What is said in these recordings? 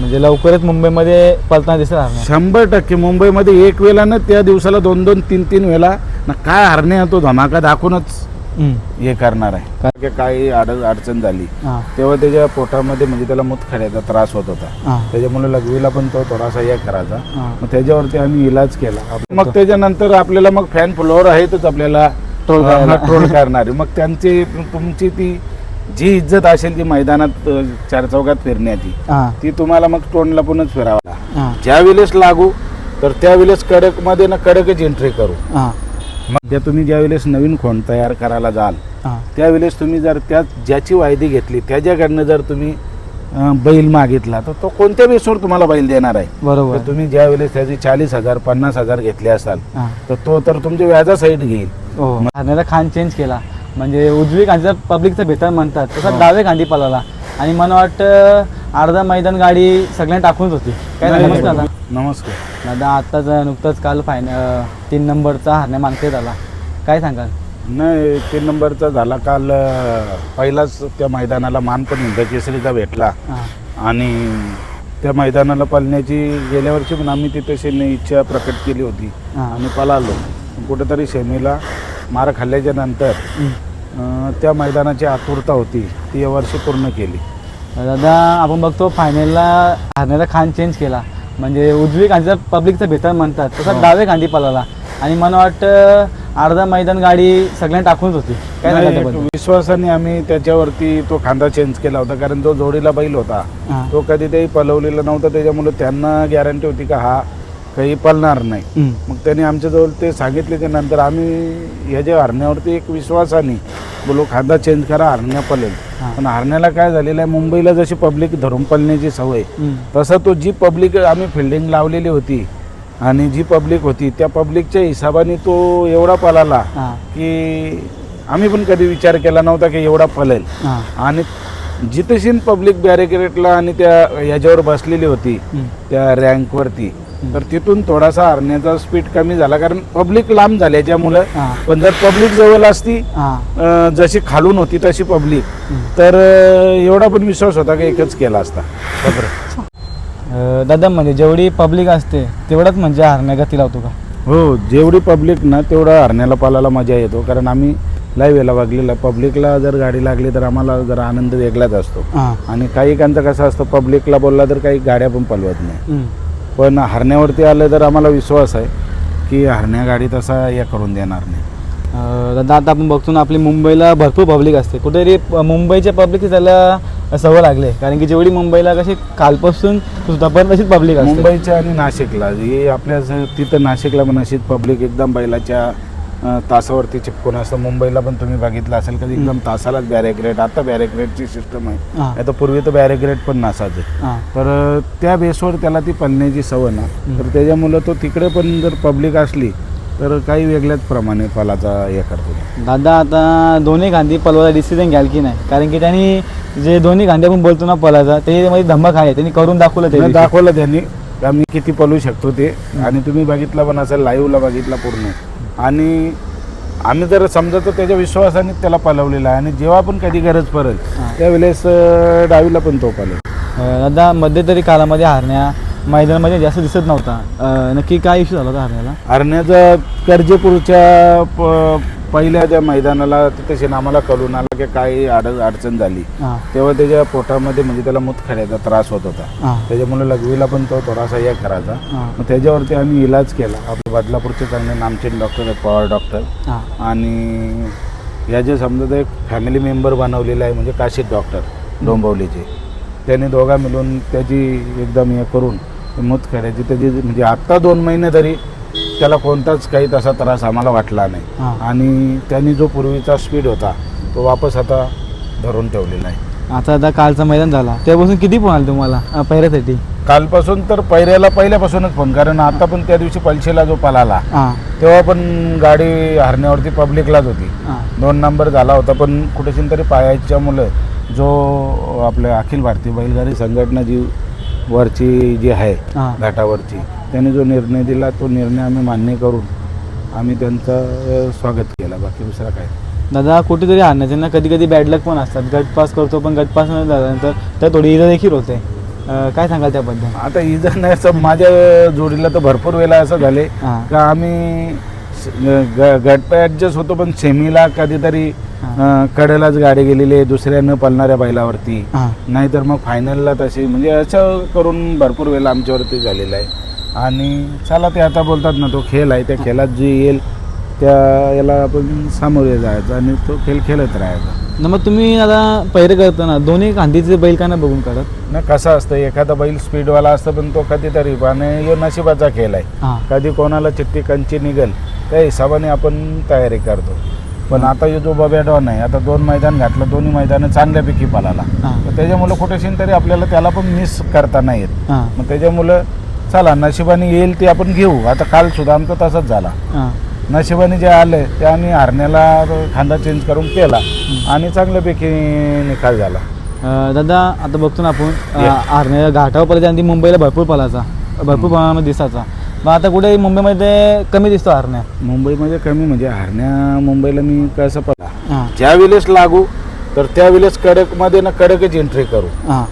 म्हणजे लवकरच मुंबईमध्ये पळताना दिसत हरण्या शंभर टक्के. मुंबईमध्ये एक वेळा ना त्या दिवसाला दोन दोन तीन तीन वेळा ना काय हरणे तो धमाका दाखवूनच हम्म. हे करणार आहे. कारण की काही अड अडचण झाली हा, तेव्हा त्याच्या पोटामध्ये म्हणजे त्याला मुतखड्याचा त्रास होत होता. हा, त्याच्यामुळे लघवीला पण तो थोडासा हे करायचा. हा. मग त्याच्यावरती आम्ही इलाज केला. आप- मग त्याच्यानंतर आपल्याला मग फॅन फ्लोअर आहेतच आपल्याला. ट्रोल करणारे. मग त्यांची तुमची ती जी इज्जत असेल ती मैदानात अ, चार चौकात फिरण्याची हा, ती तुम्हाला मग तोंडला पुनच फिरावा हा, ज्या वेळेस लागू तर त्यावेळेस कडकमध्ये ना कडकच एंट्री करू. हा, मग त्या तुम्ही ज्या वेळेस नवीन खोंड तयार करायला जाल हा. त्यावेळेस तुम्ही जर त्या ज्याची वायदी घेतली त्याच्याकडनं जर तुम्ही अं, बैल मागितला तर तो कोणत्या बेसवर तुम्हाला बैल देणार आहे? बरोबर. तुम्ही ज्या वेळेस त्याची चाळीस हजार पन्नास हजार घेतले असाल हा. तर तो तर तुमच्या व्याजा साईड घेईल. हो. खान चेंज केला. म्हणजे उजवी खांदीचा पब्लिकचा भेटर म्हणतात. तसा. डावे खांदी पळाला आणि मला वाटतं अर्धा मैदान गाडी सगळ्यांना टाकूनच होती. काय नमस्कार. दादा नमस्कार. दादा आत्ताच नुकतंच काल फायन तीन नंबरचा हरण्या मानकरी झाला. काय सांगाल? नाही तीन नंबरचा झाला. काल अं, पहिलाच त्या मैदानाला मान पण हिंद केसरीचा भेटला. हां. आणि त्या मैदानाला पळण्याची गेल्या वर्षी पण आम्ही ती तशी न- इच्छा प्रकट केली होती. हां. आणि पळालो. कुठेतरी सेमीला मार खाल्ल्याच्या नंतर. अं, त्या मैदानाची आतुरता होती. ती यावर्षी पूर्ण केली. दादा आपण बघतो फायनलला हरण्याचा खान चेंज केला. म्हणजे उजवी खांदीचा पब्लिकचा भेटर म्हणतात. तसा हो. डावे खांदी पळाला. आणि मला वाटतं अर्धा मैदान गाडी सगळ्यांना टाकूनच होती. काय सांगाल नाही, त्याबद्दल? विश्वासाने आम्ही त्याच्यावरती तो खांदा चेंज केला होता. कारण जो जोडीला बैल होता. हां. तो कधी ते पलवलेला नव्हता. त्याच्यामुळे त्यांना गॅरंटी होती का हा काही पळणार नाही हम्म. मग त्यांनी आमच्याजवळ ते सांगितले त्या नंतर आम्ही ह्याच्या हरण्यावरती एक विश्वासाने बोलो खांदा चेंज करा हरण्या पळेल हां. पण हरण्याला काय झालेलं आहे मुंबईला जशी पब्लिक धरून पळण्याची सवय हम्म. तसं तो जी पब्लिक आम्ही फिल्डिंग लावलेली होती आणि जी पब्लिक होती त्या पब्लिकच्या हिशोबाने तो एवढा पळाला हां की आम्ही पण कधी विचार केला नव्हता की एवढा पळेल हां आणि जिथेशीन पब्लिक बॅरिकेडला आणि त्या याच्यावर बसलेली होती हम्म. त्या रँकवरती तर तिथून थोडासा हरण्याचा स्पीड कमी झाला कारण पब्लिक लांब झाल्याच्यामुळं हां. पण जर पब्लिक जवळ असती अं, जशी खालून होती तशी पब्लिक. तर अं, एवढा पण विश्वास होता की एकच केला असता. अं, दादा म्हणजे जेवढी पब्लिक असते तेवढाच म्हणजे हरण्या गती लावतो का? हो जेवढी पब्लिक ना तेवढा हरण्याला पालाला मजा येतो. कारण आम्ही लाईव्ह याला वागलेला. पब्लिकला जर गाडी लागली तर आम्हाला जरा आनंद वेगळाच असतो. हां. आणि काही कांचं कसं असतं पब्लिकला बोलला तर काही गाड्या पण पलवत नाही. पण हरण्यावरती आलं तर आम्हाला विश्वास आहे की हरण्या गाडी तसा हे करून देणार नाही. अं, दादा आता आपण बघतो ना आपली मुंबईला भरपूर पब्लिक असते. कुठेतरी प- मुंबईच्या पब्लिक त्याला सवय लागले. कारण की जेवढी मुंबईला कशी कालपासून सुद्धापर्यंत तशीच पब्लिक असते. मुंबईच्या आणि नाशिकला हे आपल्या तिथं नाशिकला पण अशीच पब्लिक एकदम बैलाच्या तासावरती चिपकून असतं मुंबईला पण तुम्ही बघितलं असेल कधी एकदम तासालाच बॅरेग्रेड आता बॅरेग्रेडची सिस्टम आहे. आता पूर्वी तर बॅरेग्रेड पण नसायचे. तर त्या बेसवर त्याला ती पळण्याची सवय ना. तर त्याच्यामुळं तो तिकडे पण जर पब्लिक असली तर काही वेगळ्याच प्रमाणे पलाचा हे करतो. दादा आता दोन्ही गांधी पलवाला डिसिजन घ्याल की नाही? कारण की त्यांनी जे दोन्ही गांधी आपण बोलतो ना पलाचा त्याच्यामध्ये धमक आहे. त्यांनी करून दाखवलं ते नाही, दाखवलं त्यांनी. आम्ही किती पळू शकतो ते. आणि तुम्ही बघितलं पण असेल लाईव्हला बघितलं पूर्ण. आणि आम्ही जर समजा तर त्याच्या विश्वासाने त्याला पलवलेला आहे. आणि जेव्हा पण कधी गरज पडेल. त्यावेळेस डावीला पण तो पलेल दादा मध्यंतरी कालामध्ये हारण्या मैदानामध्ये जास्त दिसत नव्हता. नक्की काय इश्यू झाला होता हारण्याला? हरण्याचा कर्जेपूरच्या पहिल्या त्या मैदानाला तिथे आम्हाला कळून आला की काही अड अडचण झाली. हां. तेव्हा त्याच्या पोटामध्ये म्हणजे त्याला मुतखड्याचा त्रास होत होता. हां. त्याच्यामुळे लघवीला पण तो थोडासा हे करायचा. हां. मग त्याच्यावरती आम्ही इलाज केला. आपले बदलापूरचे चांगले नामचीन डॉक्टर आहेत पवार डॉक्टर. हां. आणि या जे समजा ते एक फॅमिली मेंबर बनवलेलं आहे म्हणजे काशीद डॉक्टर डोंबवलीचे. त्यांनी दोघा मिळून त्याची एकदम हे करून मूत करायची त्याची म्हणजे आत्ता दोन महिने तरी त्याला कोणताच काही तसा त्रास आम्हाला वाटला नाही. आणि त्यांनी जो पूर्वीचा स्पीड होता तो वापस आता धरून ठेवलेला आहे. आता आता कालचा मैदान झाला. तेव्हापासून किती फोन आले तुम्हाला पहिऱ्यासाठी? कालपासून तर पहिऱ्याला पहिल्यापासूनच फोन कारण आता पण त्या दिवशी पलशेला जो पळाला हां. तेव्हा पण गाडी हरण्यावरती पब्लिकलाच होती. दोन नंबर झाला होता पण कुठेशी तरी पायाच्या मुलं जो आपल्या अखिल भारतीय बैलगाडी संघटना जी वरची जी आहे हां. घाटावरची त्यांनी जो निर्णय दिला तो निर्णय आम्ही मान्य करून आम्ही त्यांचं अ, स्वागत केलं. बाकी दुसरा काय? दादा कुठेतरी हारण्याचे ना कधी कधी बॅड लक पण असतात. गट पास करतो पण गट पास न झाल्यानंतर तर थोडी इजा देखील होते. अं, काय सांगाल त्याबद्दल? आता इजन असं माझ्या जोडीला तर भरपूर वेळा असं झाले हां. का आम्ही स- ग- ॲडजस्ट होतो पण सेमीला कधीतरी कडेलाच गाडी गेलेली आहे दुसऱ्यानं पळणाऱ्या बैलावरती. हां. नाहीतर मग फायनलला तशी म्हणजे असं करून भरपूर वेळेला आमच्यावरती झालेलं आहे. आणि चला ते आता बोलतात ना तो खेळ आहे त्या खेळात जे येईल त्या याला आपण सामोरे जायचं आणि तो खेळ खेळत राहायचा. न मग तुम्ही आता पहिरे करताना दोन्ही खांदीचे बैल का नाही बघून करत ना कसं असतं एखादा बैल स्पीडवाला असतं पण तो कधीतरी आणि यो नशिबाचा खेळ आहे. हां. कधी कोणाला चिठ्ठी कंची निघेल त्या हिशोबाने आपण तयारी करतो. पण आता हे जो बब्या डॉन आहे आता दोन मैदान घातलं दोन्ही मैदानं चांगल्यापैकी पळाला. हां. तर त्याच्यामुळं कुठेशी तरी आपल्याला त्याला पण मिस करता नाही येत. मग त्याच्यामुळं चला नशिबाने येईल ते आपण घेऊ. आता काल सुद्धा आमचं तसंच झाला. नशिबाने जे आले ते आम्ही हरण्याला खांदा चेंज करून केला आणि चांगल्यापैकी निकाल झाला. दादा आता बघतो ना आपण. आरण्या घाटावर पर्यंत आणि मुंबईला भरपूर पलाचा भरपूर प्रमाणामध्ये दिसायचा. मग आता कुठे मुंबईमध्ये कमी दिसतो आरण्या मुंबईमध्ये कमी म्हणजे हरण्या मुंबईला मी कसं पडला? हां. ज्या वेळेस लागू तर त्यावेळेस कडकमध्ये ना कडकच एंट्री करू. हां.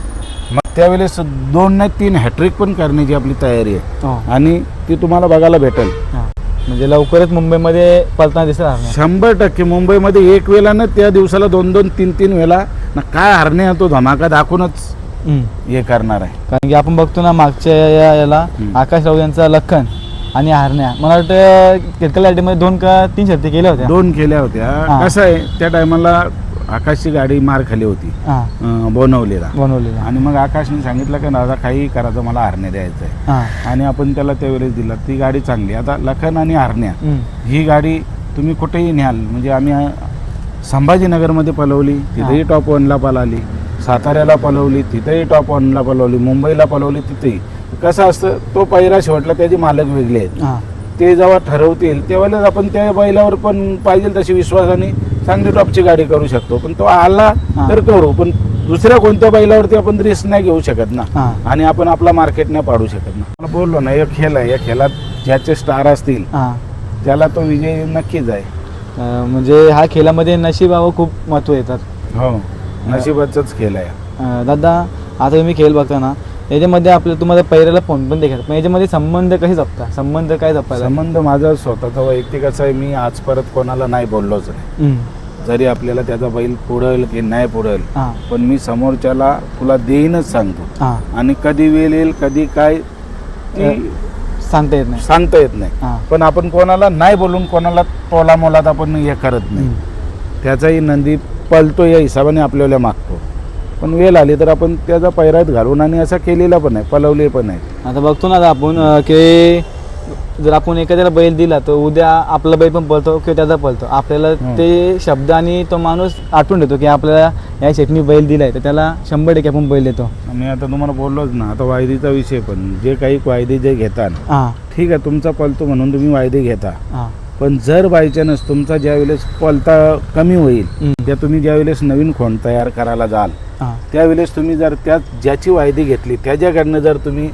मग त्यावेळेस दोन नाही तीन हॅट्रिक पण करण्याची आपली तयारी आहे. हो. आणि ती तुम्हाला बघायला भेटेल. म्हणजे लवकरच मुंबईमध्ये पलताना आरण्या शंभर टक्के मुंबईमध्ये एक वेळा ना त्या दिवसाला दोन दोन तीन तीन वेळा ना काय हरणे तो धमाका दाखवूनच. हे करणार आहे. कारण की आपण बघतो ना मागच्या या- याला. आकाश राऊत यांचा लखन आणि हारण्या. मला वाटतं किरकल लाईटीमध्ये दोन का तीन शर्ती केल्या होत्या. दोन केल्या होत्या. हा. कसं आहे त्या टायमाला आकाशची गाडी मार खाली होती. हां. अं, बोनवलेला. बनवलेल्या आणि मग आकाशने सांगितलं की दादा काही करायचं मला हरणे द्यायचं आहे. हां. आणि आपण त्याला त्यावेळेस दिला. ती गाडी चांगली. आता लखन आणि हरण्या. हम्म. ही गाडी तुम्ही कुठेही न्याल. म्हणजे आम्ही संभाजीनगरमध्ये पलवली तिथेही टॉप वनला पळाली साताऱ्याला पलवली तिथेही टॉप वनला पलवली मुंबईला पलवली तिथेही. कसं असतं तो पहिरा शेवटला त्याचे मालक वेगळे आहेत. ते जेव्हा ठरवतील तेव्हाच आपण त्या बैलावर पण पाहिजे तशी विश्वासाने चांगली टॉपची गाडी करू शकतो. पण तो आला. तर करू पण दुसऱ्या कोणत्या बैलावरती आपण रिस्क नाही घेऊ शकत ना. आणि आपण आपला मार्केट नाही पाडू शकत ना. बोललो ना एक खेळ आहे या खेळात ज्याचे स्टार असतील त्याला तो विजय नक्कीच आहे. म्हणजे ह्या खेळामध्ये नशिबावर खूप महत्त्व येतात. हो नशिबाचाच खेळ आहे. अं, दादा आता तुम्ही खेळ बघता ना याच्यामध्ये आपलं तुम्हाला पहिल्याला फोन पण देखील पण याच्यामध्ये संबंध कसे जपता? संबंध काय जपायला? संबंध माझा स्वतःचा वैयक्तिक असा आहे मी आज परत कोणाला नाही बोललोच नाही. हम्म. जरी आपल्याला त्याचा बैल पुढेल की नाही पुढेल हां. पण मी समोरच्याला तुला देईनच सांगतो. हां. आणि कधी वेळ येईल कधी काय ती सांगता येत नाही. सांगता येत नाही. हां. पण आपण कोणाला नाही बोलून कोणाला तोला मोलात आपण हे करत नाही. त्याचाही नंदी पलतो या हिशोबाने आपल्याला मागतो. पण वेळ आली तर आपण त्याचा पैरात घालून आणि असा केलेला पण आहे पलवले पण आहे. आता बघतो ना आता आपण अं, की जर आपण एखाद्याला बैल दिला तर उद्या आपला बैल पण पळतो किंवा त्याचा पळतो. आपल्याला. ते शब्द आणि तो माणूस आठवून देतो की आपल्याला या शेटनी बैल दिलाय तर त्याला शंभर टक्के आपण बैल देतो. मी आता तुम्हाला बोललोच ना आता वायदीचा विषय पण. जे काही वायदे जे घेतात हां. ठीक आहे तुमचा पलतो म्हणून तुम्ही वायदे घेता. हां. पण जर बायचान्स तुमचा ज्या वेळेस पलता कमी होईल. त्या तुम्ही ज्या वेळेस नवीन खोंड तयार करायला जाल त्यावेळेस तुम्ही जर त्या ज्याची वायदी घेतली त्याच्याकडनं जर तुम्ही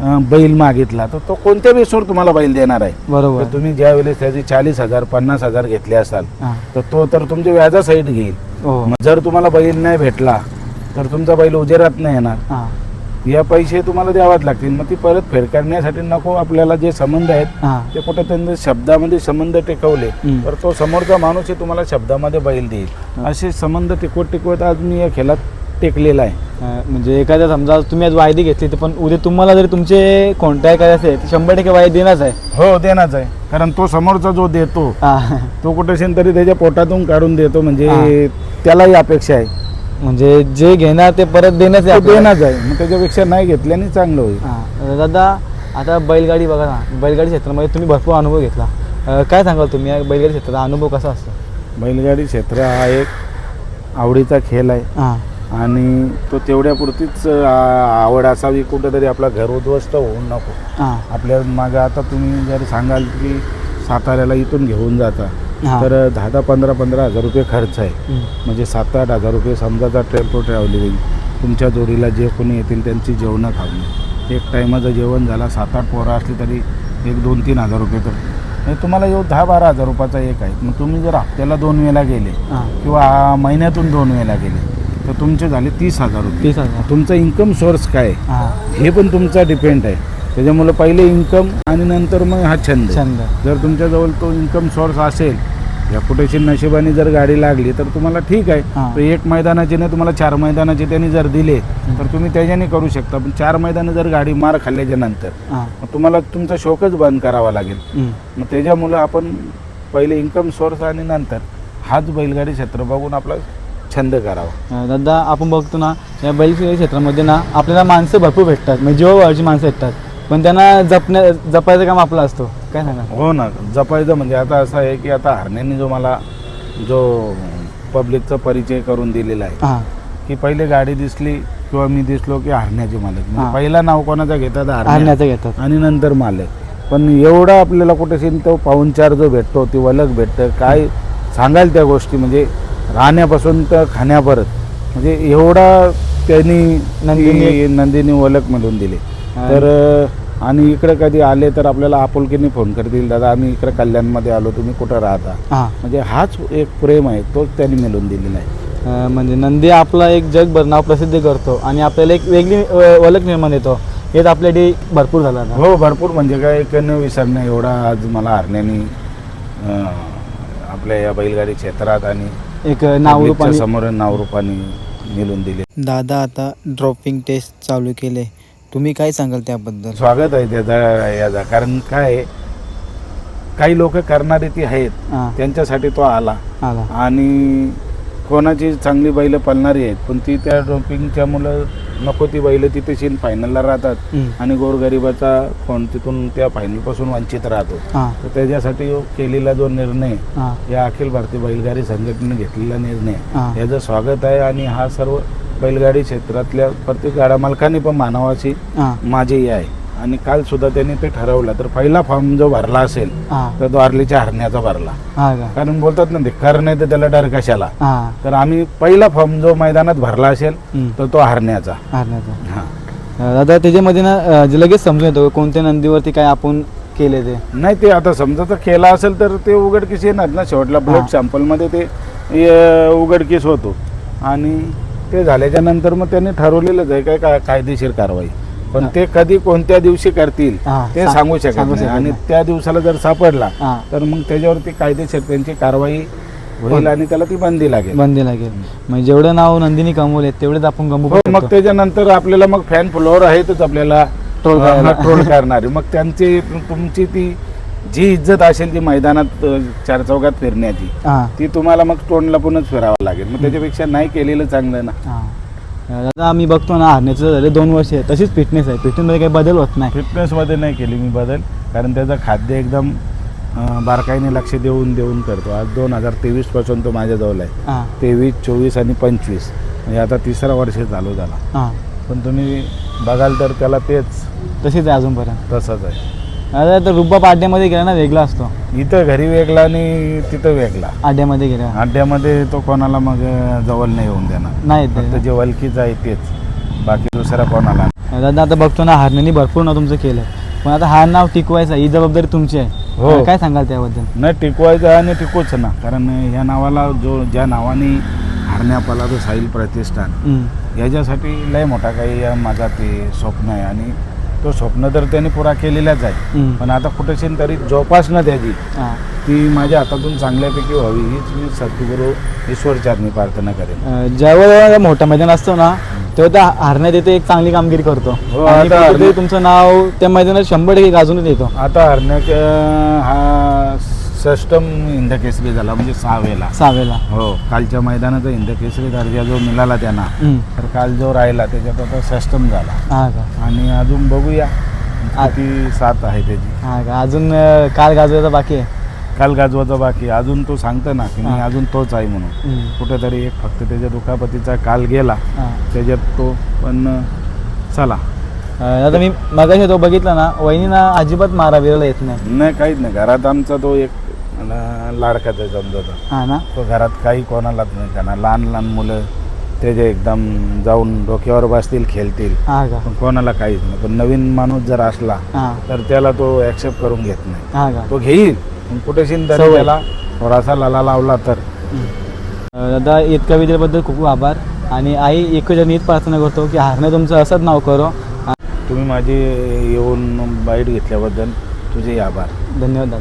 बैल मागितला. तर तो कोणत्या बेसवर तुम्हाला बैल देणार आहे? बरोबर. तर तुम्ही ज्या वेळेस त्याची चाळीस हजार पन्नास हजार घेतले असाल हां. तर तो तर तुमच्या व्याजा साईड घेईल. हो. मग जर तुम्हाला बैल नाही भेटला तर तुमचा बैल उजेरात नाही येणार. हां. या पैसे तुम्हाला द्यावाच लागतील. मग ती परत फेड करण्यासाठी नको आपल्याला जे संबंध आहेत हां. ते कुठे त्यांनी शब्दामध्ये संबंध टिकवले हम्म. तर तो समोरचा माणूस आहे तुम्हाला शब्दामध्ये बैल देईल. हा. असे संबंध टिकवत टिकवत आज मी या खेळात टेकलेला आहे. म्हणजे एखाद्या समजा तुम्ही आज वायदी घेतली तर पण उद्या तुम्हाला जर तुमचे कॉन्टॅक्ट तर शंभर टक्के वायदी देणार आहे. हो देणारच आहे. कारण तो समोरचा जो देतो तो कुठे तरी त्याच्या पोटातून काढून देतो म्हणजे. त्यालाही अपेक्षा आहे. म्हणजे जे घेणार ते परत देणंच. देणारच आहे. मग त्याच्यापेक्षा नाही घेतल्याने चांगलं होईल. हां. दादा आता बैलगाडी बघा ना. बैलगाडी क्षेत्रामध्ये तुम्ही भरपूर अनुभव घेतला. काय सांगाल तुम्ही बैलगाडी क्षेत्राचा अनुभव कसा असतो? बैलगाडी क्षेत्र हा एक आवडीचा खेळ आहे. आणि तो तेवढ्यापुरतीच आवड असावी कुठंतरी आपला घर उद्ध्वस्त होऊन नको. हां. आपल्या मागं आता तुम्ही जर सांगाल की साताऱ्याला इथून घेऊन जाता हां. तर दहा दहा पंधरा पंधरा हजार रुपये खर्च आहे. म्हणजे सात आठ हजार रुपये समजाचा टेम्पो ट्रॅव्हलिंग तुमच्या जोडीला जे कोणी येतील त्यांची जेवणं खावणे एक टायमाचं जेवण झाला सात आठ पोरं असली तरी एक दोन तीन हजार रुपये तर. म्हणजे तुम्हाला येऊ दहा बारा हजार रुपयाचा एक आहे. मग तुम्ही जर हप्त्याला दोन वेळेला गेले हां. किंवा महिन्यातून दोन वेळेला गेले तर तुमचे झाले तीस हजार रुपये. तीस हजार. तुमचा इन्कम सोर्स काय? आहे? हां. हे पण तुमचा डिपेंड आहे. त्याच्यामुळं पहिले इन्कम आणि नंतर मग हा छंद. छंद. जर तुमच्याजवळ तो इन्कम सोर्स असेल या कुठेशी नशिबाने जर गाडी लागली तर तुम्हाला ठीक आहे. हां. तर एक मैदानाची नाही तुम्हाला चार मैदानाचे त्यांनी जर दिले तर तुम्ही त्याच्याने करू शकता. पण चार मैदानं जर गाडी मार खाल्ल्याच्या नंतर हां. मग तुम्हाला तुमचा शोकच बंद करावा लागेल. हम्म. मग त्याच्यामुळं आपण पहिले इन्कम सोर्स आणि नंतर हाच बैलगाडी क्षेत्र बघून आपला छंद करावा. दादा आपण बघतो ना या बैलगाडी क्षेत्रामध्ये ना आपल्याला माणसं भरपूर भेटतात. म्हणजे जीवाची माणसं भेटतात. पण त्यांना जपण्या जपायचं काम आपलं असतो. काय सांगा हो ना जपायचं म्हणजे आता असं आहे की आता हरण्याने जो मला जो पब्लिकचा परिचय करून दिलेला आहे हां. की पहिले गाडी दिसली किंवा मी दिसलो की हरण्याचे मालक. हां. म्हणजे पहिला नाव कोणाचा घेतात? हरण्या. आणण्याचं घेतात. आणि नंतर मालक. पण एवढा आपल्याला कुठेशी तो पाहुणचार जो भेटतो ती वलक भेटतं. काय सांगाल त्या गोष्टी? म्हणजे राहण्यापासून तर खाण्यापर्यंत. म्हणजे एवढा त्यांनी नंदिनी- वलक म्हणून दिली. तर आणि इकडे कधी आले तर आपल्याला आपुलकीने फोन करतील दादा आम्ही इकडे कल्याणमध्ये आलो तुम्ही कुठं राहता? म्हणजे हाच एक प्रेम आहे तोच त्यांनी मिळून दिलेला आहे. म्हणजे नंदी आपला एक जगभर नाव प्रसिद्ध करतो आणि आपल्याला एक वेगळी ओळख निर्माण येतो हेच आपल्यासाठी भरपूर झालं हो भरपूर म्हणजे काय एक न विसरणं एवढा आज मला हरण्याने आपल्या या बैलगाडी क्षेत्रात आणि एक नाव publicच्या रूपाने समोर नावरूपाने मिळून दिले. दादा आता ड्रॉपिंग टेस्ट चालू केले. तुम्ही काय सांगाल त्याबद्दल? स्वागत आहे त्याचा याचा. कारण काय आहे, काही लोक करणारे ती आहेत. हां. त्यांच्यासाठी तो आला. आला. आणि कोणाची चांगली बैल पळणारी आहेत पण ती त्या ड्रॉपिंगच्या मुलं नको ती बैल तिथे शिन फायनलला राहतात. आणि गोरगरिबाचा कोण तिथून त्या फायनलपासून वंचित राहतो. तर त्याच्यासाठी केलेला जो निर्णय या अखिल भारतीय बैलगाडी संघटनेने घेतलेला निर्णय. याचं स्वागत आहे आणि हा सर्व बैलगाडी क्षेत्रातल्या प्रत्येक गाड्या मालकांनी पण मानवाची माझी आहे. आणि काल सुद्धा त्यांनी ते ठरवलं. तर पहिला फॉर्म जो भरला असेल तर तो आर्लीच्या हरण्याचा भरला. कारण बोलतात ना ते कर नाही तर त्याला डर कशाला? तर आम्ही पहिला फॉर्म जो मैदानात भरला असेल. तर तो हरण्याचा. दादा त्याच्यामध्ये ना जे लगेच समजून येतो कोणत्या नंदीवरती काय आपण केले ते? नाही ते आता समजा तर केला असेल तर ते उघडकीस येणार ना शेवटला. ब्लड. सॅम्पलमध्ये ते उघडकीस होतो. आणि ते झाल्याच्यानंतर मग त्यांनी ठरवलेलंच आहे काय काय कायदेशीर कारवाई. पण. ते कधी कोणत्या दिवशी करतील ते सांगू शकत नाही. आणि. त्या दिवसाला जर सापडला तर मग त्याच्यावरती कायदेशीर त्यांची कारवाई होईल आणि त्याला ती बंदी लागेल. बंदी लागेल. म्हणजे जेवढं नाव नंदिनी कमवले तेवढेच आपण कमवू हो मग. त्याच्यानंतर आपल्याला मग फॅन फॉलोअर आहेतच आपल्याला. करायला. ट्रोल करणारे. मग त्यांची तुमची ती जी इज्जत असेल ती मैदानात चार चौकात फिरण्याची ती तुम्हाला मग तोंड लपूनच फिरावं लागेल. मग त्याच्यापेक्षा नाही केलेलं चांगलं ना. दादा आम्ही बघतो ना हारण्याचं झाले दोन वर्ष. आहे तशीच फिटनेस आहे. फिटनेसमध्ये काही बदल होत नाही. फिटनेसमध्ये नाही केली मी बदल. कारण त्याचं खाद्य एकदम अ, बारकाईने लक्ष देऊन देऊन करतो. आज दोन हजार तेवीसपासून तो माझ्याजवळ आहे. तेवीस चोवीस आणि पंचवीस. म्हणजे आता तिसरा वर्ष चालू झाला. हां. पण तुम्ही बघाल तर त्याला तेच. तशीच आहे अजूनपर्यंत. तसंच आहे. दादा तर रुब्बा पाड्यामध्ये गेला ना वेगळा असतो. इथं घरी वेगळा आणि तिथं वेगळा. आड्यामध्ये गेला. अड्ड्यामध्ये तो कोणाला मग जवळ नाही येऊन देणार. नाही येत फक्त ते. जे वलकीचं आहे तेच. बाकी दुसरा कोणाला नाही. दादा आता बघतो ना हारण्यानी भरपूर नाव तुमचं केलं. पण आता हा नाव टिकवायचं ही जबाबदारी तुमची आहे. हो. काय सांगाल त्याबद्दल? नाही टिकवायचं आणि टिकूच ना. कारण ह्या नावाला जो ज्या नावाने हरण्यापाला जो साहिल प्रतिष्ठान. हम्म. याच्यासाठी लय मोठा काही माझा ते स्वप्न आहे. आणि तो स्वप्न तर त्यांनी पुरा केलेलाच आहे. पण आता कुठेशी तरी जोपासना त्याची हां. ती माझ्या हातातून चांगल्यापैकी व्हावी हीच मी सद्गुरू ईश्वरचरणी प्रार्थना करेन. ज्यावेळेला मोठा मैदान असतो ना तेव्हा त्या हारण्यात येते एक चांगली कामगिरी करतो. हो, हारण्या- तुमचं नाव त्या मैदानात शंभर टक्के गाजूनच येतो आता हरण्याच्या हा षष्टम हिंदकेसरी झाला म्हणजे सहावेला सावेला. हो कालच्या मैदानाचा हिंदकेसरी दर्जा जो मिळाला त्यांना. तर काल जो राहिला त्याच्यात आता षष्टम झाला. आणि अजून बघूया आ- किती साथ आहे त्याची. अजून काल गाजवायचा बाकी आहे? काल गाजवाचा बाकी अजून तो सांगतो ना की मी. अजून तोच आहे म्हणून. कुठेतरी एक फक्त त्याच्या दुखापतीचा काल गेला. त्याच्यात तो पण चला. आता मी मगाशी तो बघितला ना वहिनीना अजिबात मारा विरायला येत नाही. नाही काहीच नाही. घरात आमचा तो एक ला- लाडकाच समजा हां ना? तो घरात काही कोणालाच नाही करणार. लहान लहान मुलं त्याचे एकदम जाऊन डोक्यावर बसतील खेळतील. हां का? पण कोणाला काहीच नाही. पण नवीन माणूस जर असला हां. तर त्याला तो ॲक्सेप्ट करून घेत नाही. हां का? तो घेईल. पण कुठेशी तरी सवय. त्याला थोडासा लला लावला तर. अं, दादा इतका विद्याबद्दल खूप खूप आभार. आणि आई एकच नीत प्रार्थना करतो की हारणे तुमचं असंच नाव करो. तुम्ही माझी येऊन बाईट घेतल्याबद्दल तुझे आभार. धन्यवाद दादा.